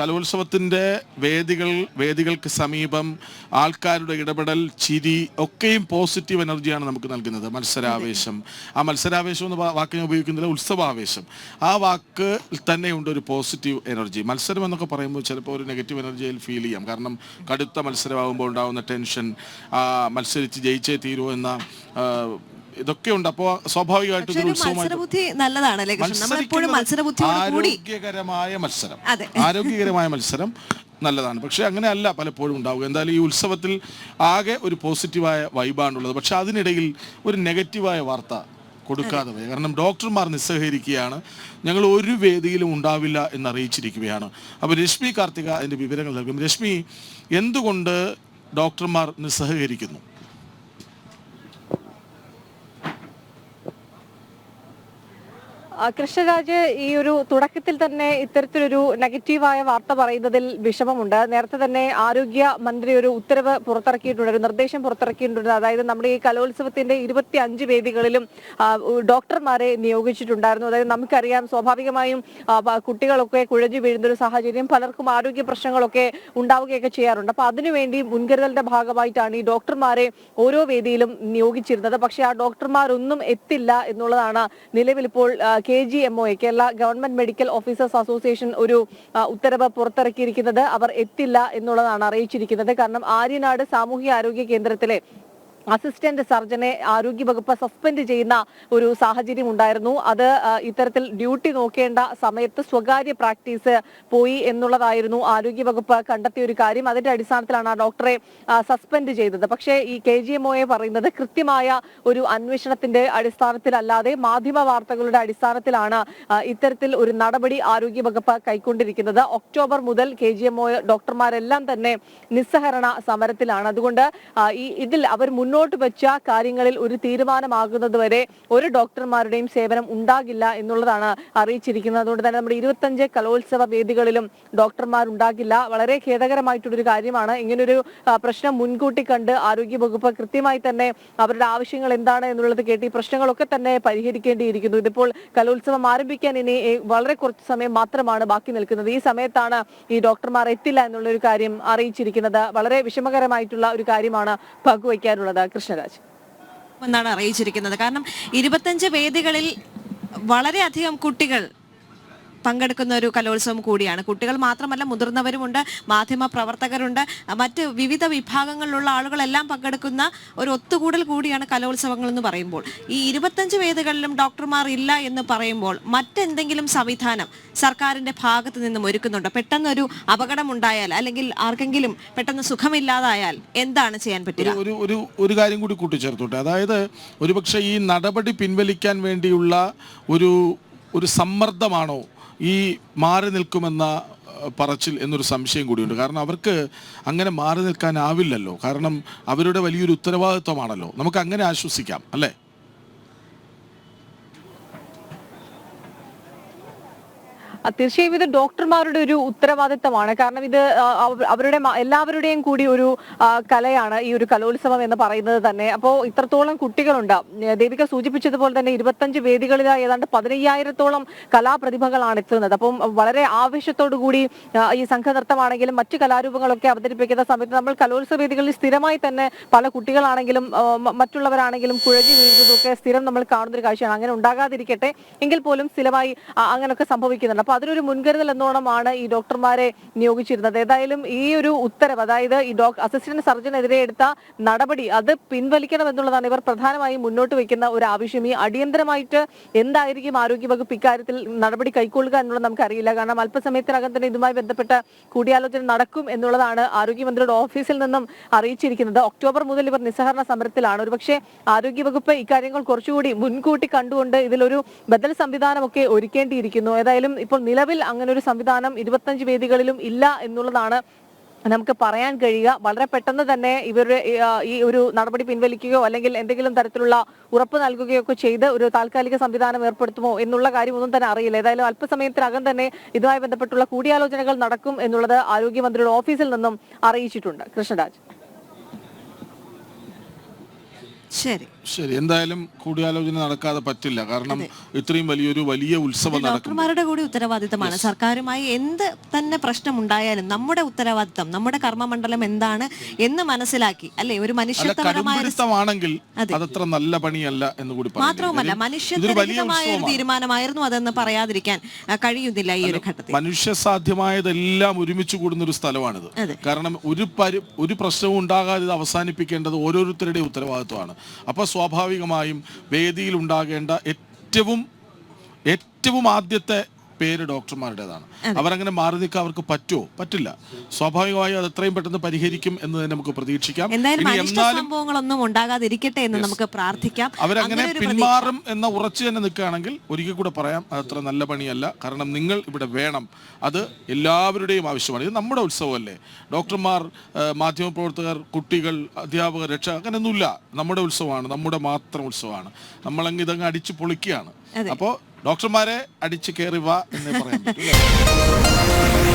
കലോത്സവത്തിന്റെ വേദികൾ വേദികൾക്ക് സമീപം ആൾക്കാരുടെ ഇടപെടൽ ചിരി ഒക്കെയും പോസിറ്റീവ് എനർജിയാണ് നമുക്ക് നൽകുന്നത്. മത്സരാവേശം. ആ മത്സരാവേശം എന്ന വാക്ക് ഞാൻ ഉപയോഗിക്കുന്നില്ല ഉത്സവാവേശം. ആ വാക്ക് തന്നെയുണ്ട് ഒരു പോസിറ്റീവ് എനർജി മത്സരം എന്നൊക്കെ പറയുമ്പോൾ ചിലപ്പോൾ ഒരു നെഗറ്റീവ് എനർജിയിൽ ഫീൽ ചെയ്യാം. കാരണം കടുത്ത മത്സരമാകുമ്പോൾ ഉണ്ടാകുന്ന ടെൻഷൻ മത്സരിച്ച് ജയിച്ചേ തീരുമോ എന്ന ഇതൊക്കെ ഉണ്ട് അപ്പോൾ സ്വാഭാവികമായിട്ട് ഒരു മത്സരബുദ്ധി നല്ലതാണല്ലേ മത്സരബുദ്ധിയോട് കൂടി ആരോഗ്യകരമായ മത്സരം. ആരോഗ്യകരമായ മത്സരം നല്ലതാണ്. പക്ഷെ അങ്ങനെയല്ല പലപ്പോഴും ഉണ്ടാവുക. എന്തായാലും ഈ ഉത്സവത്തിൽ ആകെ ഒരു പോസിറ്റീവായ വൈബാണുള്ളത് പക്ഷെ അതിനിടയിൽ ഒരു നെഗറ്റീവായ വാർത്ത കൊടുക്കാതെ പോയി. കാരണം ഡോക്ടർമാർ നിസ്സഹകരിക്കുകയാണ്. ഞങ്ങൾ ഒരു വേദിയിലും ഉണ്ടാവില്ല എന്ന് അറിയിച്ചിരിക്കുകയാണ് അപ്പോൾ രശ്മി കാർത്തിക അതിന്റെ വിവരങ്ങൾ നൽകും. രശ്മി എന്തുകൊണ്ട് ഡോക്ടർമാർ നിസ്സഹകരിക്കുന്നു? കൃഷ്ണരാജ് ഈ ഒരു തുടക്കത്തിൽ തന്നെ ഇത്തരത്തിലൊരു നെഗറ്റീവായ വാർത്ത പറയുന്നതിൽ വിഷമമുണ്ട്. നേരത്തെ തന്നെ ആരോഗ്യ മന്ത്രി ഒരു ഉത്തരവ് പുറത്തിറക്കിയിട്ടുണ്ട് ഒരു നിർദ്ദേശം പുറത്തിറക്കിയിട്ടുണ്ട്. അതായത് നമ്മുടെ ഈ കലോത്സവത്തിന്റെ ഇരുപത്തി അഞ്ച് വേദികളിലും ഡോക്ടർമാരെ നിയോഗിച്ചിട്ടുണ്ടായിരുന്നു. അതായത് നമുക്കറിയാം സ്വാഭാവികമായും കുട്ടികളൊക്കെ കുഴഞ്ഞു വീഴുന്ന ഒരു സാഹചര്യം പലർക്കും ആരോഗ്യ പ്രശ്നങ്ങളൊക്കെ ഉണ്ടാവുകയൊക്കെ ചെയ്യാറുണ്ട്. അപ്പൊ അതിനുവേണ്ടി മുൻകരുതലിന്റെ ഭാഗമായിട്ടാണ് ഈ ഡോക്ടർമാരെ ഓരോ വേദിയിലും നിയോഗിച്ചിരുന്നത്. പക്ഷേ ആ ഡോക്ടർമാരൊന്നും എത്തില്ല എന്നുള്ളതാണ് നിലവിൽ ഇപ്പോൾ K G M O Kerala government medical officers association ഒരു ഉത്തരവ് പുറത്തിറക്കിയിരിക്കുന്നത് അവർ എത്തില്ല എന്നുള്ളതാണ് അറിയിച്ചിരിക്കുന്നത്. കാരണം ആര്യനാട് സാമൂഹ്യ ആരോഗ്യ കേന്ദ്രത്തിലെ അസിസ്റ്റന്റ് സർജനെ ആരോഗ്യവകുപ്പ് സസ്പെൻഡ് ചെയ്യുന്ന ഒരു സാഹചര്യം ഉണ്ടായിരുന്നു. അത് ഇത്തരത്തിൽ ഡ്യൂട്ടി നോക്കേണ്ട സമയത്ത് സ്വകാര്യ പ്രാക്ടീസ് പോയി എന്നുള്ളതായിരുന്നു ആരോഗ്യവകുപ്പ് കണ്ടെത്തിയ ഒരു കാര്യം. അതിന്റെ അടിസ്ഥാനത്തിലാണ് ആ ഡോക്ടറെ സസ്പെൻഡ് ചെയ്തത്. പക്ഷേ ഈ കെ ജി എം പറയുന്നത് കൃത്യമായ ഒരു അന്വേഷണത്തിന്റെ അടിസ്ഥാനത്തിലല്ലാതെ മാധ്യമ വാർത്തകളുടെ അടിസ്ഥാനത്തിലാണ് ഇത്തരത്തിൽ ഒരു നടപടി ആരോഗ്യവകുപ്പ് കൈക്കൊണ്ടിരിക്കുന്നത്. ഒക്ടോബർ മുതൽ കെ ജി എം ഡോക്ടർമാരെല്ലാം തന്നെ നിസ്സഹരണ സമരത്തിലാണ്. അതുകൊണ്ട് ഈ ഇതിൽ അവർ മുന്നോട്ട് വെച്ച കാര്യങ്ങളിൽ ഒരു തീരുമാനമാകുന്നത് വരെ ഒരു ഡോക്ടർമാരുടെയും സേവനം ഉണ്ടാകില്ല എന്നുള്ളതാണ് അറിയിച്ചിരിക്കുന്നത്. അതുകൊണ്ട് തന്നെ നമ്മുടെ ഇരുപത്തഞ്ച് കലോത്സവ വേദികളിലും ഡോക്ടർമാർ ഉണ്ടാകില്ല വളരെ ഖേദകരമായിട്ടുള്ളൊരു കാര്യമാണ്. ഇങ്ങനൊരു പ്രശ്നം മുൻകൂട്ടി കണ്ട് ആരോഗ്യവകുപ്പ് കൃത്യമായി തന്നെ അവരുടെ ആവശ്യങ്ങൾ എന്താണ് എന്നുള്ളത് കേട്ട് ഈ പ്രശ്നങ്ങളൊക്കെ തന്നെ പരിഹരിക്കേണ്ടിയിരിക്കുന്നു. ഇതിപ്പോൾ കലോത്സവം ആരംഭിക്കാൻ ഇനി വളരെ കുറച്ച് സമയം മാത്രമാണ് ബാക്കി നിൽക്കുന്നത്. ഈ സമയത്താണ് ഈ ഡോക്ടർമാർ എത്തില്ല എന്നുള്ളൊരു കാര്യം അറിയിച്ചിരിക്കുന്നത്. വളരെ വിഷമകരമായിട്ടുള്ള ഒരു കാര്യമാണ് പങ്കുവയ്ക്കാനുള്ളത്. കൃഷ്ണരാജ് എന്നാണ് അറിയിച്ചിരിക്കുന്നത്. കാരണം ഇരുപത്തഞ്ച് വേദികളിൽ വളരെയധികം കുട്ടികൾ പങ്കെടുക്കുന്ന ഒരു കലോത്സവം കൂടിയാണ്. കുട്ടികൾ മാത്രമല്ല മുതിർന്നവരുമുണ്ട് മാധ്യമ പ്രവർത്തകരുണ്ട്. മറ്റ് വിവിധ വിഭാഗങ്ങളിലുള്ള ആളുകളെല്ലാം പങ്കെടുക്കുന്ന ഒരു ഒത്തുകൂടൽ കൂടിയാണ് കലോത്സവങ്ങൾ എന്ന് പറയുമ്പോൾ. ഈ ഇരുപത്തഞ്ച് വേദികളിലും ഡോക്ടർമാർ ഇല്ല എന്ന് പറയുമ്പോൾ മറ്റെന്തെങ്കിലും സംവിധാനം സർക്കാരിന്റെ ഭാഗത്ത് നിന്നും ഒരുക്കുന്നുണ്ടോ? പെട്ടെന്നൊരു അപകടം ഉണ്ടായാൽ അല്ലെങ്കിൽ ആർക്കെങ്കിലും പെട്ടെന്ന് സുഖമില്ലാതായാൽ എന്താണ് ചെയ്യാൻ പറ്റുക? ഒരു ഒരു ഒരു കാര്യം കൂടി കൂട്ടിച്ചേർത്തോട്ടെ. അതായത് ഒരുപക്ഷെ ഈ നടപടി പിൻവലിക്കാൻ വേണ്ടിയുള്ള ഒരു ഒരു സമ്മർദ്ദമാണോ ഈ മാറി നിൽക്കുമെന്ന പറച്ചിൽ എന്നൊരു സംശയം കൂടിയുണ്ട്. കാരണം അവർക്ക് അങ്ങനെ മാറി നിൽക്കാനാവില്ലല്ലോ. കാരണം അവരുടെ വലിയൊരു ഉത്തരവാദിത്വമാണല്ലോ. നമുക്ക് അങ്ങനെ ആശ്വസിക്കാം അല്ലേ? തീർച്ചയായും ഇത് ഡോക്ടർമാരുടെ ഒരു ഉത്തരവാദിത്തമാണ്. കാരണം ഇത് അവരുടെ എല്ലാവരുടെയും കൂടി ഒരു കലയാണ് ഈ ഒരു കലോത്സവം എന്ന് പറയുന്നത് തന്നെ. അപ്പോൾ ഇത്രത്തോളം കുട്ടികളുണ്ട്. ദേവിക സൂചിപ്പിച്ചതുപോലെ തന്നെ ഇരുപത്തഞ്ച് വേദികളിൽ ഏതാണ്ട് പതിനയ്യായിരത്തോളം കലാപ്രതിഭകളാണ് എത്തുന്നത്. അപ്പം വളരെ ആവേശത്തോടു കൂടി ഈ സംഘനൃത്തമാണെങ്കിലും മറ്റു കലാരൂപങ്ങളൊക്കെ അവതരിപ്പിക്കുന്ന സമയത്ത് നമ്മൾ കലോത്സവ വേദികളിൽ സ്ഥിരമായി തന്നെ പല കുട്ടികളാണെങ്കിലും മറ്റുള്ളവരാണെങ്കിലും കുഴഞ്ഞു വീഴുന്നതൊക്കെ സ്ഥിരം നമ്മൾ കാണുന്നൊരു കാഴ്ചയാണ്. അങ്ങനെ ഉണ്ടാകാതിരിക്കട്ടെ. എങ്കിൽ പോലും സ്ഥിരമായി അങ്ങനെയൊക്കെ സംഭവിക്കുന്നുണ്ട്. അപ്പൊ അതിനൊരു മുൻകരുതൽ എന്നോണമാണ് ഈ ഡോക്ടർമാരെ നിയോഗിച്ചിരുന്നത്. ഏതായാലും ഈ ഒരു ഉത്തരവ് അതായത് ഈ ഡോക് അസിസ്റ്റന്റ് സർജനെതിരെ എടുത്ത നടപടി അത് പിൻവലിക്കണം എന്നുള്ളതാണ് ഇവർ പ്രധാനമായും മുന്നോട്ട് വെക്കുന്ന ഒരു ആവശ്യം. ഈ അടിയന്തരമായിട്ട് എന്തായിരിക്കും ആരോഗ്യ വകുപ്പ് ഇക്കാര്യത്തിൽ നടപടി കൈക്കൊള്ളുക എന്നുള്ളത് നമുക്കറിയില്ല. കാരണം അല്പസമയത്തിനകം തന്നെ ഇതുമായി ബന്ധപ്പെട്ട കൂടിയാലോചന നടക്കും എന്നുള്ളതാണ് ആരോഗ്യമന്ത്രിയുടെ ഓഫീസിൽ നിന്നും അറിയിച്ചിരിക്കുന്നത്. ഒക്ടോബർ മുതൽ ഇവർ നിസ്സഹരണ സമരത്തിലാണ്. ഒരുപക്ഷെ ആരോഗ്യവകുപ്പ് ഇക്കാര്യങ്ങൾ കുറച്ചുകൂടി മുൻകൂട്ടി കണ്ടുകൊണ്ട് ഇതിലൊരു ബദൽ സംവിധാനമൊക്കെ ഒരുക്കേണ്ടിയിരിക്കുന്നു. ഏതായാലും ഇപ്പോൾ നിലവിൽ അങ്ങനെ ഒരു സംവിധാനം ഇരുപത്തഞ്ച് വേദികളിലും ഇല്ല എന്നുള്ളതാണ് നമുക്ക് പറയാൻ കഴിയുക. വളരെ പെട്ടെന്ന് തന്നെ ഇവരുടെ ഈ, ഒരു നടപടി പിൻവലിക്കുകയോ അല്ലെങ്കിൽ എന്തെങ്കിലും തരത്തിലുള്ള ഉറപ്പ് നൽകുകയോ ഒക്കെ ചെയ്ത് ഒരു താൽക്കാലിക സംവിധാനം ഏർപ്പെടുത്തുമോ എന്നുള്ള കാര്യമൊന്നും തന്നെ അറിയില്ല. ഏതായാലും അല്പസമയത്തിനകം തന്നെ ഇതുമായി ബന്ധപ്പെട്ടുള്ള കൂടിയാലോചനകൾ നടക്കും എന്നുള്ളത് ആരോഗ്യമന്ത്രിയുടെ ഓഫീസിൽ നിന്നും അറിയിച്ചിട്ടുണ്ട്. കൃഷ്ണരാജ്. ശരി. ശരി എന്തായാലും കൂടിയാലോചന നടക്കാതെ പറ്റില്ല. കാരണം ഇത്രയും വലിയൊരു വലിയ ഉത്സവം ഡോക്ടർമാരുടെ കൂടി ഉത്തരവാദിത്തമാണ്. സർക്കാരുമായി എന്ത് തന്നെ പ്രശ്നം ഉണ്ടായാലും നമ്മുടെ ഉത്തരവാദിത്തം നമ്മുടെ കർമ്മമണ്ഡലം എന്താണ് എന്ന് മനസ്സിലാക്കി. അല്ലെ? ഒരു ഒരു അതത്ര നല്ല പണിയല്ല എന്ന് കൂടി. മാത്രവുമല്ല വലിയ ഒരു തീരുമാനമായിരുന്നു അതെന്ന് പറയാതിരിക്കാൻ കഴിയുന്നില്ല ഈ ഒരു ഘട്ടത്തിൽ. മനുഷ്യ സാധ്യമായതെല്ലാം ഒരുമിച്ച് കൂടുന്ന ഒരു സ്ഥലമാണിത് കാരണം ഒരു പരി ഒരു പ്രശ്നവും ഉണ്ടാകാതെ ഇത് അവസാനിപ്പിക്കേണ്ടത് ഓരോരുത്തരുടെയും ഉത്തരവാദിത്വമാണ്. അപ്പോൾ സ്വാഭാവികമായും വേദിയിൽ ഉണ്ടാകേണ്ട ഏറ്റവും ഏറ്റവും ആദ്യത്തെ പേര് ഡോക്ടർമാരുടേതാണ്. അവരങ്ങനെ മാറി നിൽക്കാൻ അവർക്ക് പറ്റുമോ? പറ്റില്ല. സ്വാഭാവികമായും അത് എത്രയും പെട്ടെന്ന് പരിഹരിക്കും എന്ന് തന്നെ നമുക്ക് പ്രതീക്ഷിക്കാം. എന്തായാലും അനിഷ്ട സംഭവങ്ങളൊന്നും ഉണ്ടാകാതിരിക്കട്ടെ എന്ന് നമുക്ക് പ്രാർത്ഥിക്കാം. അവരങ്ങനെ അങ്ങനെ ഒരു പിന്മാറും എന്ന ഉറച്ചു തന്നെ നിൽക്കുകയാണെങ്കിൽ ഒരിക്കൽ കൂടെ പറയാം അതത്ര നല്ല പണിയല്ല. കാരണം നിങ്ങൾ ഇവിടെ വേണം. അത് എല്ലാവരുടെയും ആവശ്യമാണ്. ഇത് നമ്മുടെ ഉത്സവമല്ലേ. ഡോക്ടർമാർ ആ, മാധ്യമപ്രവർത്തകർ കുട്ടികൾ അധ്യാപകർ രക്ഷ അങ്ങനെയൊന്നുമില്ല. നമ്മുടെ ഉത്സവമാണ്. നമ്മുടെ മാത്രം ഉത്സവമാണ്. നമ്മളങ്ങ് ഇതങ്ങ് അടിച്ചു പൊളിക്കുകയാണ്. അപ്പോൾ ഡോക്ടർമാരെ അടിച്ചു കയറി വാ എന്നേ പറയാൻ പറ്റൂ?